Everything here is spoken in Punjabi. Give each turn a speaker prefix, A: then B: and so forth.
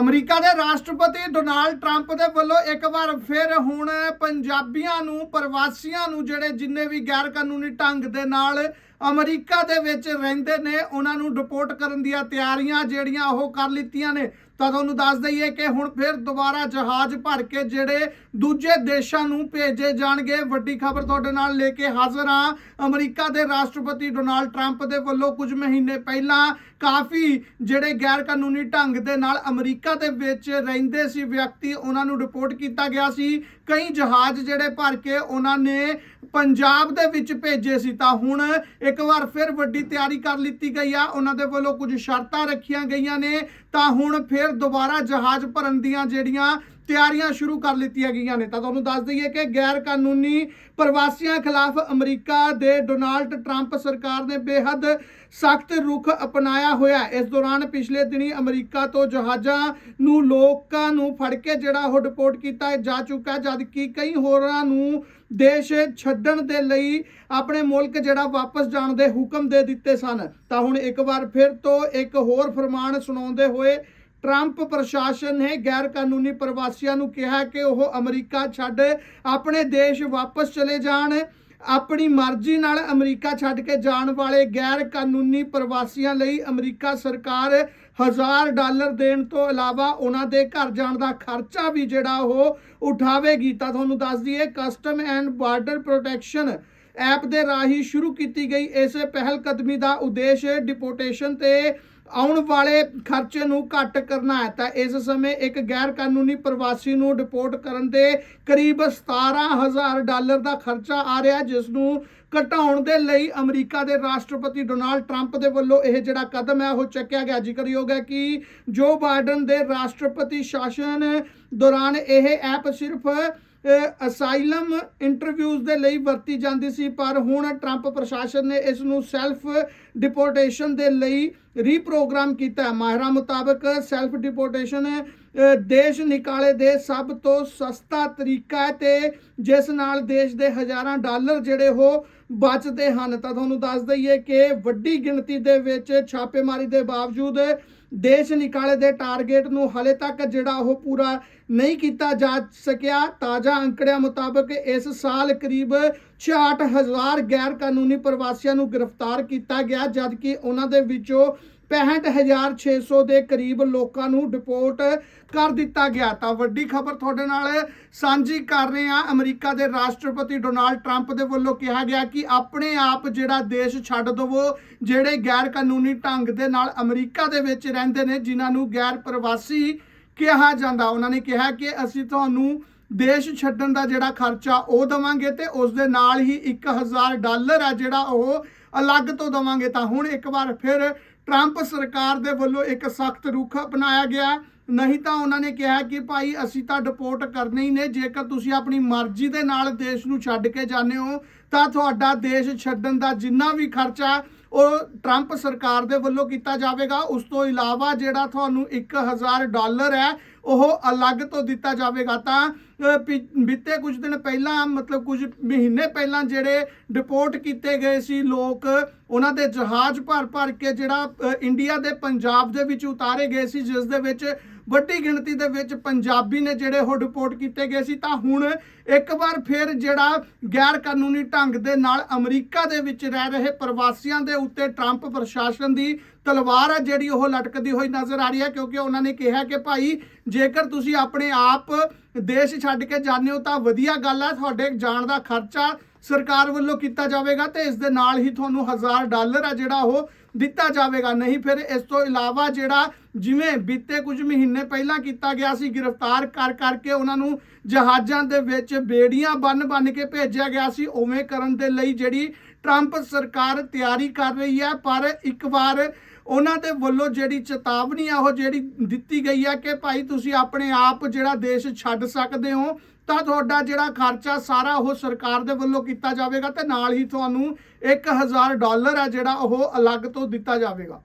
A: ਅਮਰੀਕਾ ਦੇ ਰਾਸ਼ਟਰਪਤੀ ਡੋਨਾਲਡ ਟਰੰਪ ਦੇ ਵੱਲੋਂ ਇੱਕ ਵਾਰ ਫਿਰ ਹੁਣ ਪੰਜਾਬੀਆਂ ਨੂੰ, ਪ੍ਰਵਾਸੀਆਂ ਨੂੰ ਜਿਹੜੇ ਜਿੰਨੇ ਵੀ ਗੈਰ ਕਾਨੂੰਨੀ ਢੰਗ ਦੇ ਨਾਲ ਅਮਰੀਕਾ ਦੇ ਵਿੱਚ ਰਹਿੰਦੇ ਨੇ, ਉਹਨਾਂ ਨੂੰ ਡਿਪੋਰਟ ਕਰਨ ਦੀਆਂ ਤਿਆਰੀਆਂ ਜਿਹੜੀਆਂ ਉਹ ਕਰ ਲਿੱਤੀਆਂ ਨੇ। ਤਾਂ ਤੁਹਾਨੂੰ ਦੱਸ ਦਈਏ ਕਿ ਹੁਣ ਫਿਰ ਦੁਬਾਰਾ ਜਹਾਜ਼ ਭਰ ਕੇ ਜਿਹੜੇ ਦੂਜੇ ਦੇਸ਼ਾਂ ਨੂੰ ਭੇਜੇ ਜਾਣਗੇ। ਵੱਡੀ ਖਬਰ ਤੁਹਾਡੇ ਨਾਲ ਲੈ ਕੇ ਹਾਜ਼ਰ ਹਾਂ। ਅਮਰੀਕਾ ਦੇ ਰਾਸ਼ਟਰਪਤੀ ਡੋਨਾਲਡ ਟਰੰਪ ਦੇ ਵੱਲੋਂ ਕੁਝ ਮਹੀਨੇ ਪਹਿਲਾਂ ਕਾਫੀ ਜਿਹੜੇ ਗੈਰ ਕਾਨੂੰਨੀ ਢੰਗ ਦੇ ਨਾਲ ਅਮਰੀਕਾ ਦੇ ਵਿੱਚ ਰਹਿੰਦੇ ਸੀ ਵਿਅਕਤੀ, ਉਹਨਾਂ ਨੂੰ ਰਿਪੋਰਟ ਕੀਤਾ ਗਿਆ ਸੀ। ਕਈ ਜਹਾਜ਼ ਜਿਹੜੇ ਭਰ ਕੇ ਉਹਨਾਂ ਨੇ ਪੰਜਾਬ ਦੇ ਵਿੱਚ ਭੇਜੇ ਸੀ। ਤਾਂ ਹੁਣ ਇੱਕ ਵਾਰ ਫਿਰ ਵੱਡੀ ਤਿਆਰੀ ਕਰ ਲਿੱਤੀ ਗਈ ਆ। ਉਹਨਾਂ ਦੇ ਵੱਲੋਂ ਕੁਝ ਸ਼ਰਤਾਂ ਰੱਖੀਆਂ ਗਈਆਂ ਨੇ। ਤਾਂ ਹੁਣ ਫਿਰ ਦੁਬਾਰਾ ਜਹਾਜ਼ ਭਰਨ ਦੀਆਂ ਜਿਹੜੀਆਂ ਤਿਆਰੀਆਂ ਸ਼ੁਰੂ ਕਰ ਲਿੱਤੀਆਂ ਗਈਆਂ ਨੇ। ਤਾਂ ਤੁਹਾਨੂੰ ਦੱਸ ਦਈਏ ਕਿ ਗੈਰ ਕਾਨੂੰਨੀ ਪ੍ਰਵਾਸੀਆਂ ਖਿਲਾਫ ਅਮਰੀਕਾ ਦੇ ਡੋਨਾਲਡ ਟਰੰਪ ਸਰਕਾਰ ਨੇ ਬੇਹੱਦ ਸਖਤ ਰੁਖ ਅਪਣਾਇਆ ਹੋਇਆ ਇਸ ਦੌਰਾਨ ਪਿਛਲੇ ਦਿਨੀ ਅਮਰੀਕਾ ਤੋਂ ਜਹਾਜ਼ਾਂ ਨੂੰ ਲੋਕਾਂ ਨੂੰ ਫੜ ਕੇ ਜਿਹੜਾ ਉਹ ਡਿਪੋਰਟ ਕੀਤਾ ਜਾ ਚੁੱਕਾ ਹੈ, ਜਦ ਕਿ ਕਈ ਹੋਰਾਂ ਨੂੰ ਦੇਸ਼ ਛੱਡਣ ਦੇ ਲਈ ਆਪਣੇ ਮੁਲਕ ਜਿਹੜਾ ਵਾਪਸ ਜਾਣ ਦੇ ਹੁਕਮ ਦੇ ਦਿੱਤੇ ਸਨ। ਤਾਂ ਹੁਣ ਇੱਕ ਵਾਰ ਫਿਰ ਤੋਂ ਇੱਕ ਹੋਰ ਫਰਮਾਨ ਸੁਣਾਉਂਦੇ ਹੋਏ ਟਰੰਪ ਪ੍ਰਸ਼ਾਸਨ ਨੇ ਗੈਰ ਕਾਨੂੰਨੀ ਪ੍ਰਵਾਸੀਆਂ ਨੂੰ ਕਿਹਾ ਕਿ ਉਹ ਅਮਰੀਕਾ ਛੱਡ ਆਪਣੇ ਦੇਸ਼ ਵਾਪਸ ਚਲੇ ਜਾਣ। ਆਪਣੀ ਮਰਜ਼ੀ ਨਾਲ ਅਮਰੀਕਾ ਛੱਡ ਕੇ ਜਾਣ ਵਾਲੇ ਗੈਰ ਕਾਨੂੰਨੀ ਪ੍ਰਵਾਸੀਆਂ ਲਈ ਅਮਰੀਕਾ ਸਰਕਾਰ ਹਜ਼ਾਰ ਡਾਲਰ ਦੇਣ ਤੋਂ ਇਲਾਵਾ ਉਹਨਾਂ ਦੇ ਘਰ ਜਾਣ ਦਾ ਖਰਚਾ ਵੀ ਜਿਹੜਾ ਉਹ ਉਠਾਵੇਗੀ। ਤਾਂ ਤੁਹਾਨੂੰ ਦੱਸ ਦਈਏ custom and border protection app ਦੇ ਰਾਹੀਂ ਸ਼ੁਰੂ ਕੀਤੀ ਗਈ। ਇਸ ਪਹਿਲ ਕਦਮੀ ਦਾ ਉਦੇਸ਼ ਡਿਪੋਰਟੇਸ਼ਨ ਤੇ ਆਉਣ ਵਾਲੇ ਖਰਚੇ ਨੂੰ ਘੱਟ ਕਰਨਾ ਹੈ, ਤਾਂ ਇਸ ਸਮੇਂ ਇੱਕ ਗੈਰ ਕਾਨੂੰਨੀ ਪ੍ਰਵਾਸੀ ਨੂੰ ਡਿਪੋਰਟ ਕਰਨ ਦੇ ਕਰੀਬ 17000 ਡਾਲਰ ਦਾ ਖਰਚਾ ਆ ਰਿਹਾ ਜਿਸ ਨੂੰ ਘਟਾਉਣ ਦੇ ਲਈ ਅਮਰੀਕਾ ਦੇ ਰਾਸ਼ਟਰਪਤੀ ਡੋਨਾਲਡ ਟਰੰਪ ਦੇ ਵੱਲੋਂ ਇਹ ਜਿਹੜਾ ਕਦਮ ਹੈ, ਉਹ ਚੱਕਿਆ ਗਿਆ। ਜ਼ਿਕਰਯੋਗ ਹੈ ਕਿ ਜੋ ਬਾਈਡਨ ਦੇ ਰਾਸ਼ਟਰਪਤੀ ਸ਼ਾਸਨ ਦੌਰਾਨ ਇਹ ਐਪ ਸਿਰਫ ਅਸਾਈਲਮ ਇੰਟਰਵਿਊਜ਼ ਦੇ ਲਈ ਵਰਤੀ ਜਾਂਦੀ ਸੀ, ਪਰ ਹੁਣ ਟਰੰਪ ਪ੍ਰਸ਼ਾਸਨ ਨੇ ਇਸ ਨੂੰ ਸੈਲਫ ਡਿਪੋਰਟੇਸ਼ਨ ਦੇ ਲਈ ਰੀਪ੍ਰੋਗਰਾਮ ਕੀਤਾ ਮਾਹਿਰਾਂ ਮੁਤਾਬਕ ਸੈਲਫ ਡਿਪੋਰਟੇਸ਼ਨ ਦੇਸ਼ ਨਿਕਾਲੇ ਦੇ ਸਭ ਤੋਂ ਸਸਤਾ ਤਰੀਕਾ ਹੈ ਤੇ ਜਿਸ ਨਾਲ ਦੇਸ਼ ਦੇ ਹਜ਼ਾਰਾਂ ਡਾਲਰ ਜਿਹੜੇ ਉਹ ਬਚਦੇ ਹਨ। ਤਾਂ ਤੁਹਾਨੂੰ ਦੱਸ ਦਈਏ ਕਿ ਵੱਡੀ ਗਿਣਤੀ ਦੇ ਵਿੱਚ ਛਾਪੇਮਾਰੀ ਦੇ ਬਾਵਜੂਦ ਦੇਸ਼ ਨਿਕਾਲੇ ਦੇ ਟਾਰਗੇਟ ਨੂੰ ਹਲੇ ਤੱਕ ਜਿਹੜਾ ਉਹ ਪੂਰਾ ਨਹੀਂ ਕੀਤਾ ਜਾ ਸਕਿਆ। ਤਾਜ਼ਾ ਅੰਕੜਿਆਂ ਮੁਤਾਬਕ ਇਸ ਸਾਲ ਕਰੀਬ 66000 ਗੈਰ ਕਾਨੂੰਨੀ ਪ੍ਰਵਾਸੀਆਂ ਨੂੰ ਗ੍ਰਿਫਤਾਰ ਕੀਤਾ ਗਿਆ, ਜਦਕਿ ਉਹਨਾਂ ਦੇ ਵਿੱਚੋਂ 65600 ਦੇ ਕਰੀਬ ਲੋਕਾਂ ਨੂੰ ਡਿਪੋਰਟ ਕਰ ਦਿੱਤਾ ਗਿਆ। ਤਾਂ ਵੱਡੀ ਖਬਰ ਤੁਹਾਡੇ ਨਾਲ ਸਾਂਝੀ ਕਰ ਰਹੇ ਹਾਂ। ਅਮਰੀਕਾ ਦੇ ਰਾਸ਼ਟਰਪਤੀ ਡੋਨਾਲਡ ਟਰੰਪ ਦੇ ਵੱਲੋਂ ਕਿਹਾ ਗਿਆ ਕਿ ਆਪਣੇ ਆਪ ਜਿਹੜਾ ਦੇਸ਼ ਛੱਡ ਦਵੋ, ਜਿਹੜੇ ਗੈਰ ਕਾਨੂੰਨੀ ਢੰਗ ਦੇ ਨਾਲ ਅਮਰੀਕਾ ਦੇ ਵਿੱਚ ਰਹਿੰਦੇ ਨੇ, ਜਿਨ੍ਹਾਂ ਨੂੰ ਗੈਰ ਪ੍ਰਵਾਸੀ ਕਿਹਾ ਜਾਂਦਾ। ਉਹਨਾਂ ਨੇ ਕਿਹਾ ਕਿ ਅਸੀਂ ਤੁਹਾਨੂੰ ਦੇਸ਼ ਛੱਡਣ ਦਾ ਜਿਹੜਾ ਖਰਚਾ ਉਹ ਦਵਾਂਗੇ ਤੇ ਉਸ ਦੇ ਨਾਲ ਹੀ 1000 ਡਾਲਰ ਆ ਜਿਹੜਾ ਉਹ ਅਲੱਗ ਤੋਂ ਦਵਾਂਗੇ। ਤਾਂ ਹੁਣ ਇੱਕ ਵਾਰ ਫਿਰ ਟਰੰਪ ਸਰਕਾਰ ਦੇ ਵੱਲੋਂ ਇੱਕ ਸਖਤ ਰੁਖ ਅਪਣਾਇਆ ਗਿਆ। ਨਹੀਂ ਤਾਂ ਉਹਨਾਂ ਨੇ ਕਿਹਾ ਕਿ ਭਾਈ ਅਸੀਂ ਤਾਂ ਡਿਪੋਰਟ ਕਰਨੇ ਹੀ ਨੇ, ਜੇਕਰ ਤੁਸੀਂ ਆਪਣੀ ਮਰਜ਼ੀ ਦੇ ਨਾਲ ਦੇਸ਼ ਨੂੰ ਛੱਡ ਕੇ ਜਾਂਦੇ ਹੋ, ਤਾਂ ਤੁਹਾਡਾ ਦੇਸ਼ ਛੱਡਣ ਦਾ ਜਿੰਨਾ ਵੀ ਖਰਚਾ ਉਹ ਟਰੰਪ ਸਰਕਾਰ ਦੇ ਵੱਲੋਂ ਕੀਤਾ ਜਾਵੇਗਾ, ਉਸ ਤੋਂ ਇਲਾਵਾ ਜਿਹੜਾ ਤੁਹਾਨੂੰ 1000 ਡਾਲਰ ਹੈ, ਉਹ ਅਲੱਗ ਤੋਂ ਦਿੱਤਾ ਜਾਵੇਗਾ। ਤਾਂ ਪਿ- ਬੀਤੇ ਕੁਝ ਦਿਨ ਪਹਿਲਾਂ, ਮਤਲਬ ਕੁਝ ਮਹੀਨੇ ਪਹਿਲਾਂ ਜਿਹੜੇ ਡਿਪੋਰਟ ਕੀਤੇ ਗਏ ਸੀ ਲੋਕ, ਉਹਨਾਂ ਦੇ ਜਹਾਜ਼ ਭਰ ਭਰ ਕੇ ਜਿਹੜਾ ਇੰਡੀਆ ਦੇ ਪੰਜਾਬ ਦੇ ਵਿੱਚ ਉਤਾਰੇ ਗਏ ਸੀ, ਜਿਸ ਦੇ ਵਿੱਚ ਵੱਡੀ ਗਿਣਤੀ ਦੇ ਵਿੱਚ ਪੰਜਾਬੀ ਨੇ ਜਿਹੜੇ ਉਹ ਡਿਪੋਰਟ ਕੀਤੇ ਗਏ ਸੀ, ਤਾਂ ਹੁਣ ਇੱਕ ਵਾਰ ਫਿਰ ਜਿਹੜਾ ਗੈਰ ਕਾਨੂੰਨੀ ਢੰਗ ਦੇ ਨਾਲ ਅਮਰੀਕਾ ਦੇ ਵਿੱਚ ਰਹਿ ਰਹੇ ਪ੍ਰਵਾਸੀਆਂ ਦੇ ਉੱਤੇ ਟਰੰਪ ਪ੍ਰਸ਼ਾਸਨ ਦੀ ਤਲਵਾਰ ਹੈ ਜਿਹੜੀ ਉਹ ਲਟਕਦੀ ਹੋਈ ਨਜ਼ਰ ਆ ਰਹੀ ਹੈ, ਕਿਉਂਕਿ ਉਹਨਾਂ ਨੇ ਕਿਹਾ ਕਿ ਭਾਈ, ਜੇਕਰ ਤੁਸੀਂ ਆਪਣੇ ਆਪ ਦੇਸ਼ ਛੱਡ ਕੇ ਜਾਂਦੇ ਹੋ, ਤਾਂ ਵਧੀਆ ਗੱਲ ਆ, ਤੁਹਾਡੇ ਜਾਣ ਦਾ ਖਰਚਾ ਸਰਕਾਰ ਵੱਲੋਂ ਕੀਤਾ ਜਾਵੇਗਾ ਤੇ ਇਸ ਦੇ ਨਾਲ ਹੀ ਤੁਹਾਨੂੰ 1000 ਡਾਲਰ ਆ ਜਿਹੜਾ ਉਹ ਦਿੱਤਾ ਜਾਵੇਗਾ। ਨਹੀਂ ਫਿਰ ਇਸ ਤੋਂ ਇਲਾਵਾ ਜਿਹੜਾ ਜਿਵੇਂ ਬੀਤੇ ਕੁਝ ਮਹੀਨੇ ਪਹਿਲਾਂ ਕੀਤਾ ਗਿਆ ਸੀ, ਗ੍ਰਿਫਤਾਰ ਕਰ ਕਰਕੇ ਉਹਨਾਂ ਨੂੰ ਜਹਾਜ਼ਾਂ ਦੇ ਵਿੱਚ ਬੇੜੀਆਂ ਬੰਨ-ਬੰਨ ਕੇ ਭੇਜਿਆ ਗਿਆ ਸੀ, ਉਵੇਂ ਕਰਨ ਦੇ ਲਈ ਜਿਹੜੀ ਟਰੰਪ ਸਰਕਾਰ ਤਿਆਰੀ ਕਰ ਰਹੀ ਹੈ, ਪਰ ਇੱਕ ਵਾਰ ਉਹਨਾਂ ਦੇ ਵੱਲੋਂ ਜਿਹੜੀ ਚੇਤਾਵਨੀ ਆ, ਉਹ ਜਿਹੜੀ ਦਿੱਤੀ ਗਈ ਹੈ ਕਿ ਭਾਈ ਤੁਸੀਂ ਆਪਣੇ ਆਪ ਜਿਹੜਾ ਦੇਸ਼ ਛੱਡ ਸਕਦੇ ਹੋ, ਤਾਂ ਤੁਹਾਡਾ ਜਿਹੜਾ ਖਰਚਾ ਸਾਰਾ ਉਹ ਸਰਕਾਰ ਦੇ ਵੱਲੋਂ ਕੀਤਾ ਜਾਵੇਗਾ ਤੇ ਨਾਲ ਹੀ ਤੁਹਾਨੂੰ 1000 ਡਾਲਰ ਆ ਜਿਹੜਾ ਉਹ ਅਲੱਗ ਤੋਂ ਦਿੱਤਾ ਜਾਵੇਗਾ।